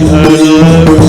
hello.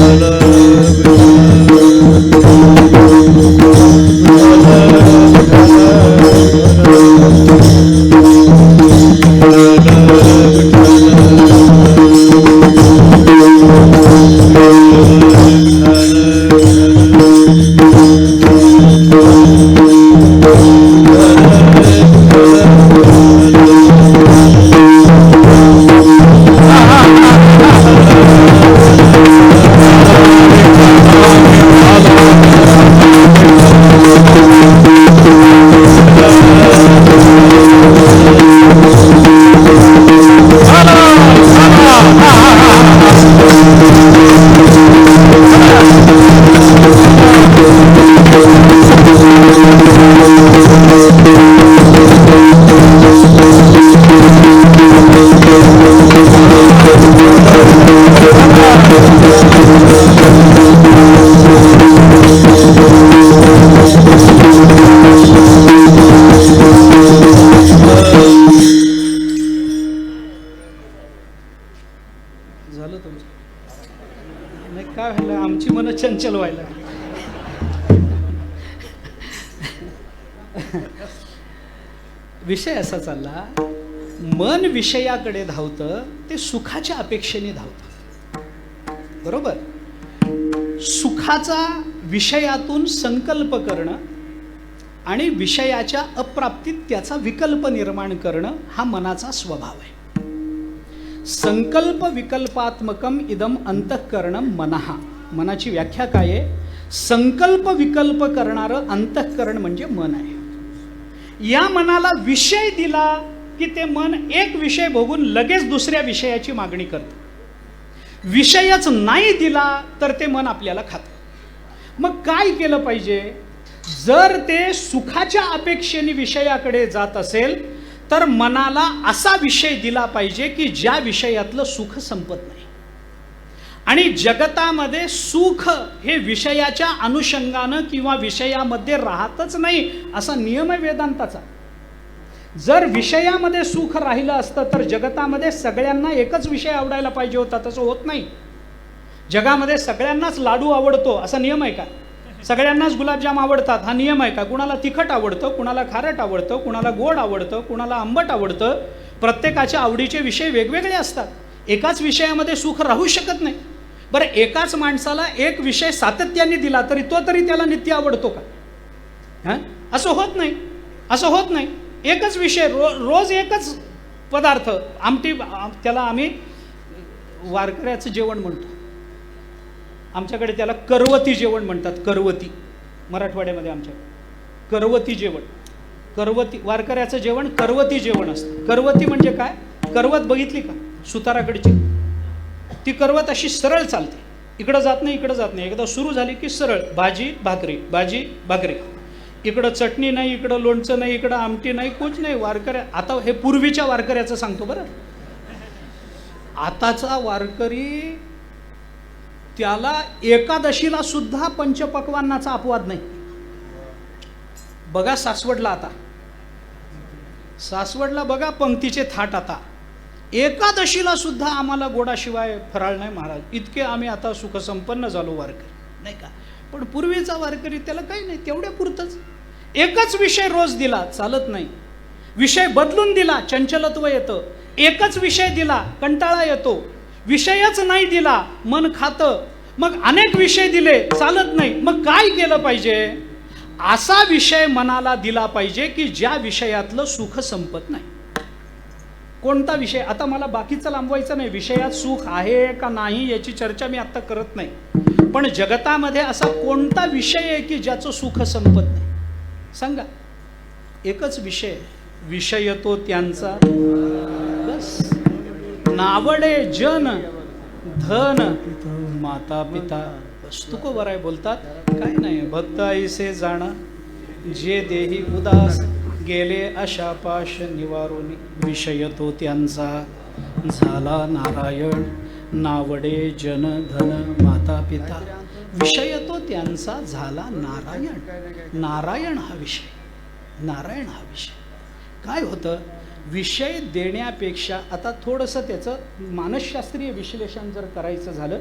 चालू व्हायला विषय असा चालला मन विषयाकडे धावतं ते सुखाच्या अपेक्षेने धावतं. बरोबर? सुखाचा विषयातून संकल्प करणं आणि विषयाच्या अप्राप्तीत त्याचा विकल्प निर्माण करणं हा मनाचा स्वभाव आहे. संकल्प विकल्पात्मकम इदम अंतःकरणं मनहा मनाची व्याख्या काय आहे? संकल्प विकल्प करणारं अंतःकरण म्हणजे मन आहे. या मनाला विषय दिला की ते मन एक विषय बघून लगेच दुसऱ्या विषयाची मागणी करतं. विषयच नाही दिला तर ते मन आपल्याला खातं. मग काय केलं पाहिजे? जर ते सुखाच्या अपेक्षेने विषयाकडे जात असेल तर मनाला असा विषय दिला पाहिजे की ज्या विषयातलं सुख संपत नाही. आणि जगतामध्ये सुख हे विषयाच्या अनुषंगानं किंवा विषयामध्ये राहतच नाही असा नियम आहे वेदांताचा. जर विषयामध्ये सुख राहिलं असतं तर जगतामध्ये सगळ्यांना एकच विषय आवडायला पाहिजे होता तसं होत नाही. जगामध्ये सगळ्यांनाच लाडू आवडतो असा नियम आहे का? सगळ्यांनाच गुलाबजाम आवडतात हा नियम आहे का? कुणाला तिखट आवडतं कुणाला खारट आवडतं कुणाला गोड आवडतं कुणाला आंबट आवडतं प्रत्येकाच्या आवडीचे विषय वेगवेगळे असतात. एकाच विषयामध्ये सुख राहू शकत नाही. बरं एकाच माणसाला एक विषय सातत्याने दिला तरी तो तरी त्याला नित्य आवडतो का? हां? असं होत नाही. असं होत नाही. एकच विषय रो रोज एकच पदार्थ आमटी त्याला आम्ही वारकऱ्याचं जेवण म्हणतो. आमच्याकडे त्याला करवती जेवण म्हणतात करवती. मराठवाड्यामध्ये आमच्याकडे. करवती जेवण. करवती वारकऱ्याचं जेवण करवती जेवण असतं. करवती म्हणजे काय? करवत बघितली का? सुताराकडची? ती करवत अशी सरळ चालते. इकडं जात नाही इकडं जात नाही. एकदा सुरू झाली की सरळ. भाजी भाकरी. भाजी भाकरी. इकडं चटणी नाही इकडं लोणचं नाही इकडं आमटी नाही कुछ नाही. वारकऱ्या आता हे पूर्वीच्या वारकऱ्याचं सांगतो बरं. आताचा वारकरी त्याला एकादशीला सुद्धा पंचपक्वांनाचा अपवाद नाही. बघा सासवडला आता. सासवडला बघा पंक्तीचे थाट आता. एकादशीला सुद्धा आम्हाला गोडाशिवाय फराळ नाही महाराज. इतके आम्ही आता सुखसंपन्न झालो वारकरी. नाही का? पण पूर्वीचा वारकरी त्याला काही नाही तेवढ्या पुरतंच. एकच विषय रोज दिला चालत नाही. विषय बदलून दिला चंचलत्व येतं. एकच विषय दिला कंटाळा येतो. विषयच नाही दिला मन खातं. मग अनेक विषय दिले चालत नाही. मग काय केलं पाहिजे? असा विषय मनाला दिला पाहिजे की ज्या विषयातलं सुख संपत नाही. कोणता विषय? आता मला बाकीचं लांबवायचं नाही. विषयात सुख आहे का नाही याची चर्चा मी आत्ता करत नाही. पण जगतामध्ये असा कोणता विषय आहे की ज्याचं सुख संपत नाही? सांगा. एकच विषय विषय तो त्यांचा. बस. नावडे जन धन. माता पिता बस तुको बराय बोलतात. काय नाही. भक्त ऐसे जाणं. जे देही उदास. गेले अशा पाश निवारून विषय तो त्यांचा. झाला नारायण नावडे जन धन माता पिता विषय तो त्यांचा झाला नारायण. नारायण हा विषय. नारायण हा विषय. काय होतं? विषय देण्यापेक्षा आता थोडंसं त्याचं मानसशास्त्रीय विश्लेषण जर करायचं झालं